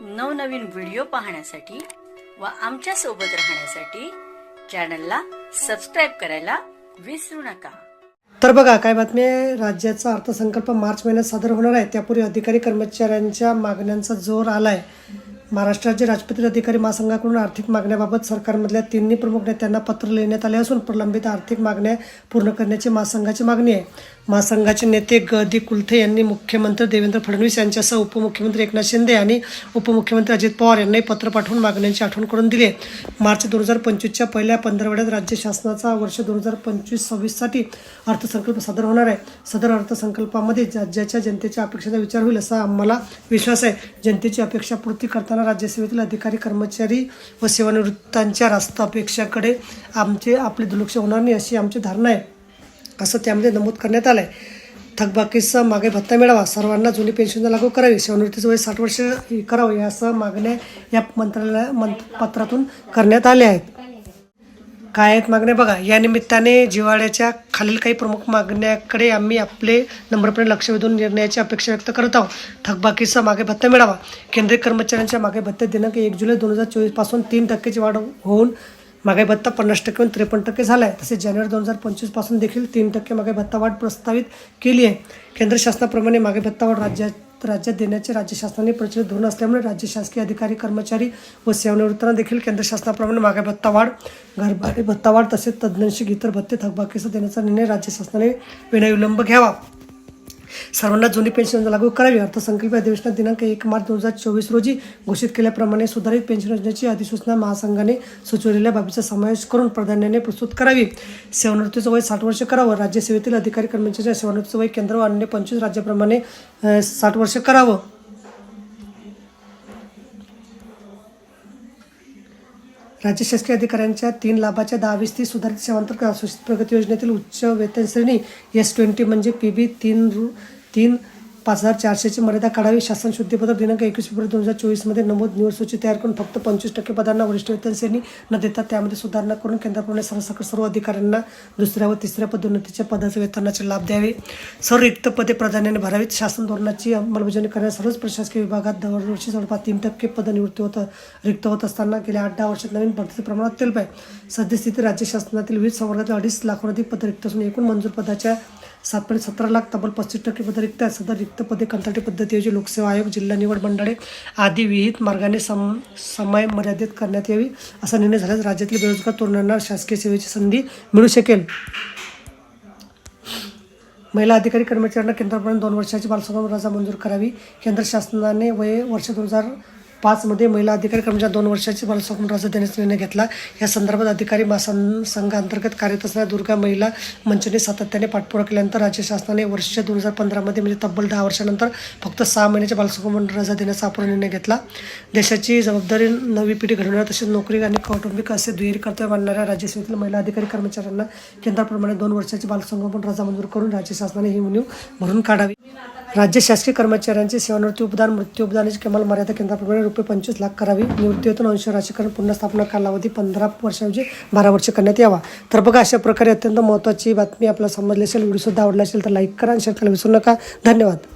नवनवीन व्हिडिओ पाहण्यासाठी व आमच्यासोबत राहण्यासाठी चॅनलला सबस्क्राईब करायला विसरू नका. तर बघा काय बातमी आहे? राज्याचा अर्थसंकल्प मार्च महिन्यात सादर होणार आहे. त्यापूर्वी अधिकारी कर्मचाऱ्यांच्या मागण्यांचा जोर आला आहे महाराष्ट्र राज्य राजपत्रित अधिकारी महासंघाकडून आर्थिक मागण्याबाबत सरकारमधल्या तिन्ही प्रमुख नेत्यांना पत्र लिहिण्यात आले असून प्रलंबित आर्थिक मागण्या पूर्ण करण्याची महासंघाची मागणी आहे. महासंघाचे नेते ग. दी कुलथे यांनी मुख्यमंत्री देवेंद्र फडणवीस यांच्यासह उपमुख्यमंत्री एकनाथ शिंदे आणि उपमुख्यमंत्री अजित पवार यांनाही पत्र पाठवून मागण्यांची आठवण करून दिली आहे. मार्च दोन हजार पंचवीसच्या पहिल्या पंधरवड्यात राज्य शासनाचा वर्ष दोन हजार पंचवीस सव्वीससाठी अर्थसंकल्प सादर होणार आहे. सदर अर्थसंकल्पामध्ये राज्याच्या जनतेच्या अपेक्षेचा विचार होईल असा आम्हाला विश्वास आहे. जनतेची अपेक्षा पूर्ती करताना राज्यसेवेतील अधिकारी कर्मचारी व सेवानिवृत्तांच्या रास्ता अपेक्षाकडे आमचे आपले दुर्लक्ष होणार नाही अशी आमची धारणा आहे असं त्यामध्ये नमूद करण्यात आलं आहे थकबाकीचा मागे भत्ता मिळावा सर्वांना जुनी पेन्शन लागू करावी सेवानिवृत्तीचं वय साठ वर्ष करावं यासह मागण्या या मंत्रालया मंत्र पत्रातून करण्यात आल्या आहेत. काय आहेत मागण्या. बघा या निमित्ताने जिव्हाळ्याच्या खालील काही प्रमुख मागण्याकडे आम्ही आपले नम्रपणे लक्ष वेधून निर्णयाची अपेक्षा व्यक्त करत आहोत. थकबाकीचा मागे भत्ता मिळावा. केंद्रीय कर्मचाऱ्यांच्या मागे भत्ते दिनांक एक जुलै दोन हजार चोवीसपासून तीन टक्क्याची वाढ होऊन मागे भत्ता पन्नास टक्केहून त्रेपन्न टक्के झाला आहे तसेच जानेवारी दोन हजार पंचवीसपासून देखील तीन टक्के मागे भत्ता वाढ प्रस्तावित केली आहे. केंद्र शासनाप्रमाणे मागे भत्ता वाढ राज्यात राज्यात देण्याचे राज्य शासनाने प्रचलित धोरण असल्यामुळे राज्य शासकीय अधिकारी कर्मचारी व सेवानिवृत्तांना देखील केंद्र शासनाप्रमाणे मागे भत्ता वाढ घरभाडे भत्ता वाढ तसेच तज्ज्ञांशी इतर भत्ते थकबाकीचा देण्याचा निर्णय राज्य शासनाने विनाविलंब घ्यावा. सर्वांना जुनी पेन्शन लागू करावी. अर्थसंकल्प अधिवेशनात दिनांक एक मार्च दोन हजार चोवीस रोजी घोषित केल्याप्रमाणे सुधारित पेन्शन योजनेची अधिसूचना महासंघाने सुचवलेल्या बाबीचा समावेश करून प्राधान्याने प्रस्तुत करावी. सेवानिवृत्तीचं वय साठ वर्ष करावं. राज्यसेवेतील अधिकारी कर्मचाऱ्यांच्या सेवानिवृत्तीचं वय केंद्र व अन्य पंचवीस राज्याप्रमाणे साठ वर्ष करावं. राज्य शासकीय अधिकाऱ्यांच्या तीन लाभाच्या दहा वीस तीस सुधारित सेवांतर्गत अनुसूचित प्रगती योजनेतील उच्च वेतन श्रेणी एस ट्वेंटी म्हणजे पी बी तीन रु. तीन पाच हजार चारशेची मर्यादा काढावी. शासन शुद्धीपत्र दिनांक एकवीस फेब्रुवारी दोन हजार चोवीसमध्ये नमूद निवड सूची तयार करून फक्त पंचवीस टक्के पदांना वरिष्ठ वेतन श्रेणी न देता त्यामध्ये सुधारणा करून केंद्राप्रमाणे सरसकट सर्व अधिकाऱ्यांना दुसऱ्या व तिसऱ्या पदोन्नतीच्या पदाचे वेतनाचे लाभ द्यावे. सर्व रिक्त पदे प्राधान्याने भरावीत. शासन धोरणाची अंमलबजावणी करण्यास सर्वच प्रशासकीय विभागात दरवर्षी जवळपास तीन टक्के पद निवृत्ती होत रिक्त होत असताना गेल्या आठ दहा वर्षात नवीन भरतीचे प्रमाणात तेल आहे सद्यस्थिती राज्य शासनातील विविध संवर्गातील अडीच लाखाहून अधिक पद रिक्त असून एकूण मंजूर पदाच्या सात पॉईंट सतरा लाख तब्बल पस्तीस टक्के पद रिक्त आहेत. सदर रिक्त पदे कंत्राटी पद्धतीऐवजी लोकसेवा आयोग जिल्हा निवड मंडळे आदी विहित मार्गाने सम समय मर्यादित करण्यात यावी असा निर्णय झाल्यास राज्यातील बेरोजगार तरुणांना शासकीय सेवेची संधी मिळू शकेल. महिला अधिकारी कर्मचाऱ्यांना केंद्रापर्यंत दोन वर्षाची बालसंगम रजा मंजूर करावी. केंद्र शासनाने वय वर्ष दोन हजार पाचमध्ये महिला अधिकारी कर्मचारी दोन वर्षाची बालसंगोपन रजा देण्याचा निर्णय घेतला. या संदर्भात अधिकारी महासं संघांतर्गत कार्यरत असणाऱ्या दुर्गा महिला मंचने सातत्याने पाठपुरा केल्यानंतर राज्य शासनाने वर्ष दोन हजार पंधरामध्ये म्हणजे तब्बल दहा वर्षानंतर फक्त सहा महिन्याच्या बालसंगोपन रजा देण्याचा आपण निर्णय घेतला. देशाची जबाबदारी नवी पिढी घडवणार तसेच नोकरी आणि कौटुंबिक असे दुहेरी कर्तव्य मानणाऱ्या राज्यसेवेतील महिला अधिकारी कर्मचाऱ्यांना केंद्राप्रमाणे दोन वर्षाची बालसंगोपन रजा मंजूर करून राज्य शासनाने ही उणीव भरून काढावी. राज्य शासकीय कर्मचाऱ्यांचे सेवानिवृत्ती उपदान मृत्यू उपदानाची कमाल मर्यादा केंद्राप्रमाणे रुपये पंचवीस लाख करावी. निवृत्तीवेतन अंश राशीकरण पुनर्स्थापना कालावधी पंधरा वर्षाऐवजी बारा वर्ष करण्यात यावा. तर बघा अशा प्रकारे अत्यंत महत्त्वाची बातमी आपल्याला समजली असेल व्हिडिओ सुद्धा आवडला असेल तर लाईक करा आणि शेअर करायला विसरू नका. धन्यवाद.